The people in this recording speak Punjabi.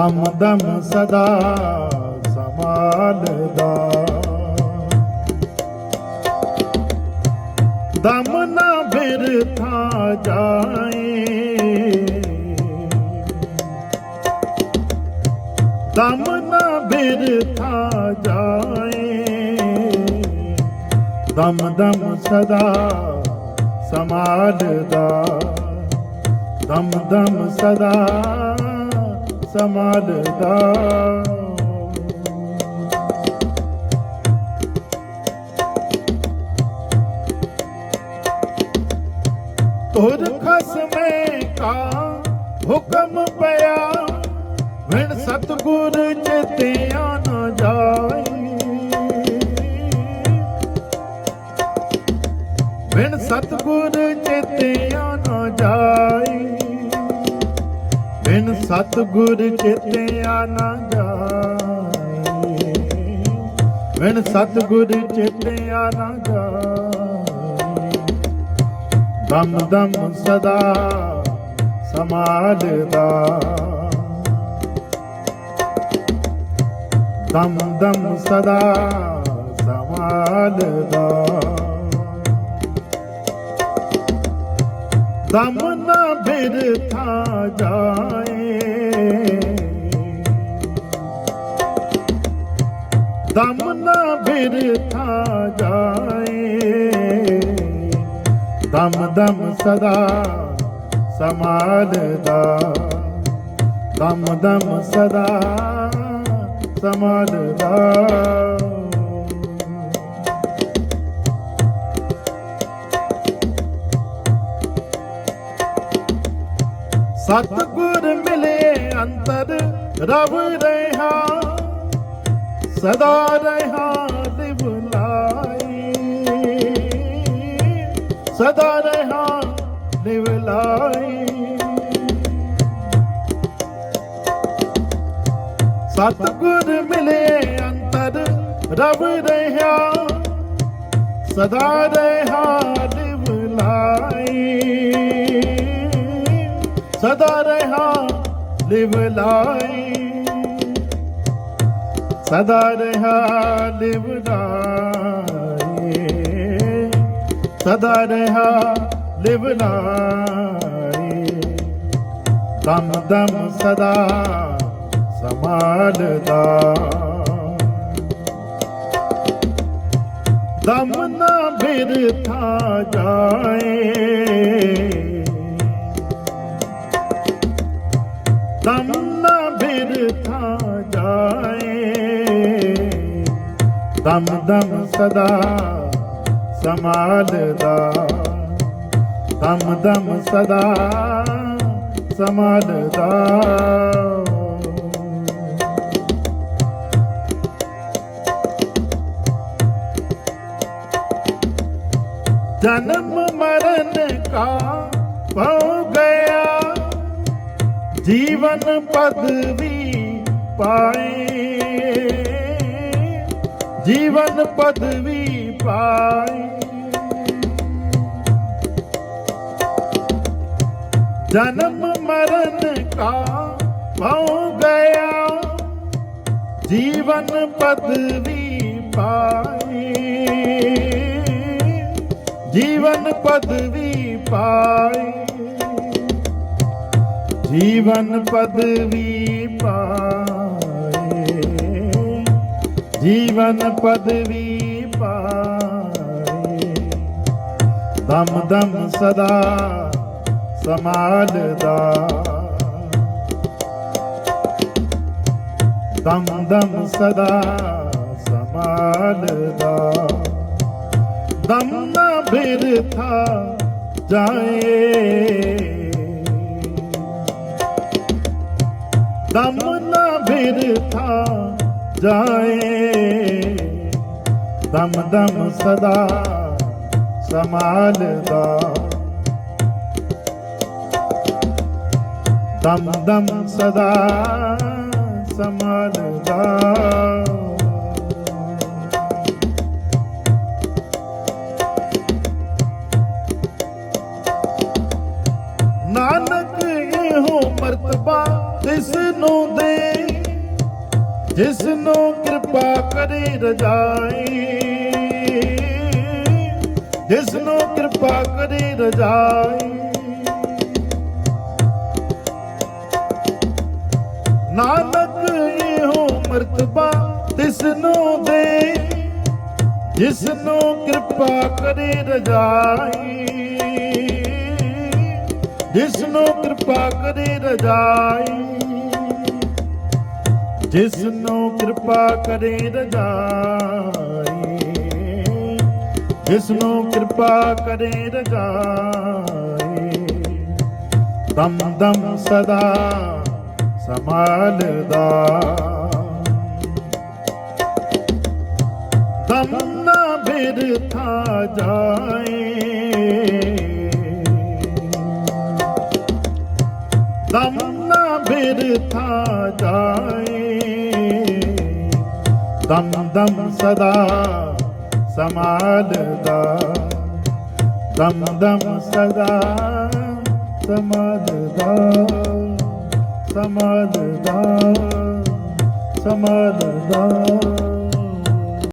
ਦਮ ਦਮ ਸਦਾ ਸੰਭਾਲਦਾ। ਦਮ ਨਾ ਫਿਰ ਥਾ ਜਾਏ। ਦਮ ਨਾ ਬਿਰਥਾ ਜਾਏ। ਦਮ ਦਮ ਸਦਾ ਸੰਭਾਲਦਾ। ਦਮ ਦਮ ਸਦਾ ਸੰਭਾਲਦਾ ਤੁਰ ਖਸਮੇ ਕਾ ਹੁਕਮ ਪਿਆ ਵਿਣ ਸਤਗੁਰ ਚਿਤਿਆ ਨ ਜਾਈ ਵਿਣ ਸਤਗੁਰ ਸਤਗੁਰ ਚਿਤਿਆ ਨ ਜਾਈ ਵਿਣ ਸਤਗੁਰ ਚਿਤਿਆ ਨ ਜਾਈ ਦਮ ਦਮ ਸਦਾ ਸਮਾਲਦਾ ਦਮ ਦਮ ਸਦਾ ਸਮਾਲਦਾ ਦਮ ਨਾ ਬਿਰਥਾ ਜਾਏ। ਦਮ ਨਾ ਬਿਰਥਾ ਜਾਏ। ਦਮ ਦਮ ਸਦਾ ਸਮਾਲਦਾ ਦਮ ਦਮ ਸਦਾ ਸਮਾਲਦਾ ਸਤਗੁਰ ਮਿਲੇ ਅੰਤਰ, ਰਵ ਰਹਾ, ਸਦਾ ਰਹਾ ਲਿਵ ਲਾਈ। ਸਦਾ ਰਹਾ ਲਿਵ ਲਾਈ। ਸਤਗੁਰ ਮਿਲੇ ਅੰਤਰ, ਰਵ ਰਹਾ, ਸਦਾ ਰਹਾ ਲਿਵ ਲਾਈ। ਸਦਾ ਰਹਾ, ਲਿਵ ਲਾਈ ਸਦਾ ਰਹਾ, ਲਿਵ ਲਾਈ ਸਦਾ ਰਹਾ, ਲਿਵ ਲਾਈ ਦਮ ਦਮ ਸਦਾ ਸਮਾਲਦਾ ਦਮ ਨਾ ਬਿਰਥਾ ਜਾਏ। ਤਨ ਨਾ ਬਿਰਥਾ ਜਾਏ। ਦਮ ਦਮ ਸਦਾ ਸਮਾਲਦਾ ਦਮ ਦਮ ਸਦਾ ਸਮਾਲਦਾ ਜਨਮ ਮਰਨ ਕਾ ਪਉ ਜੀਵਨ ਪਦਵੀ ਪਾਏ। ਜੀਵਨ ਪਦਵੀ ਪਾਏ। ਜਨਮ ਮਰਨ ਕਾ ਭਉ ਗਿਆ। ਜੀਵਨ ਪਦਵੀ ਪਾਏ। ਜੀਵਨ ਪਦਵੀ ਪਾਏ। ਜੀਵਨ ਪਦਵੀ ਪਾਏ। ਜੀਵਨ ਪਦਵੀ ਪਾਏ। ਦਮ ਦਮ ਸਦਾ ਸਮਾਲਦਾ। ਦਮ ਦਮ ਸਦਾ ਸਮਾਲਦਾ। ਦਮ ਨਾ ਬਿਰਥਾ ਜਾਏ। ਦਮ ਨਾ ਬਿਰਥਾ ਜਾਏ। ਦਮ ਦਮ ਸਦਾ ਸਮਾਲਦਾ ਦਮ ਦਮ ਸਦਾ ਸਮਾਲਦਾ ਨਾਨਕ ਇਹੋ ਮਰਤਬਾ ਤਿਸ ਨੂੰ ਦੇ ਜਿਸ ਨੂੰ ਕਿਰਪਾ ਕਰੇ ਰਜਾਈ। ਜਿਸ ਨੂੰ ਕਿਰਪਾ ਕਰੇ ਰਜਾਈ। ਨਾਨਕ ਇਹੋ ਮਰਤਬਾ ਤਿਸ ਨੂੰ ਦੇ ਜਿਸ ਨੂੰ ਕਿਰਪਾ ਕਰੇ ਰਜਾਈ। ਜਿਸ ਨੂੰ ਕਿਰਪਾ ਕਰੇ ਰਜਾਈ। ਜਿਸ ਨੂੰ ਕਿਰਪਾ ਕਰੇ ਰਜਾਈ। ਜਿਸ ਨੂੰ ਕਿਰਪਾ ਕਰੇ ਰਜਾਈ। ਦਮ ਦਮ ਸਦਾ ਸੰਭਾਲਦਾ। ਦਮ ਨਾ ਬਿਰਥਾ ਜਾਏ। ਦਮ ਨਾ ਬਿਰਥਾ ਜਾਏ। ਦਮ ਦਮ ਸਦਾ ਸੰਭਾਲਦਾ ਦਮ ਦਮ ਸਦਾ ਸੰਭਾਲਦਾ ਸੰਭਾਲਦਾ ਸੰਭਾਲਦਾ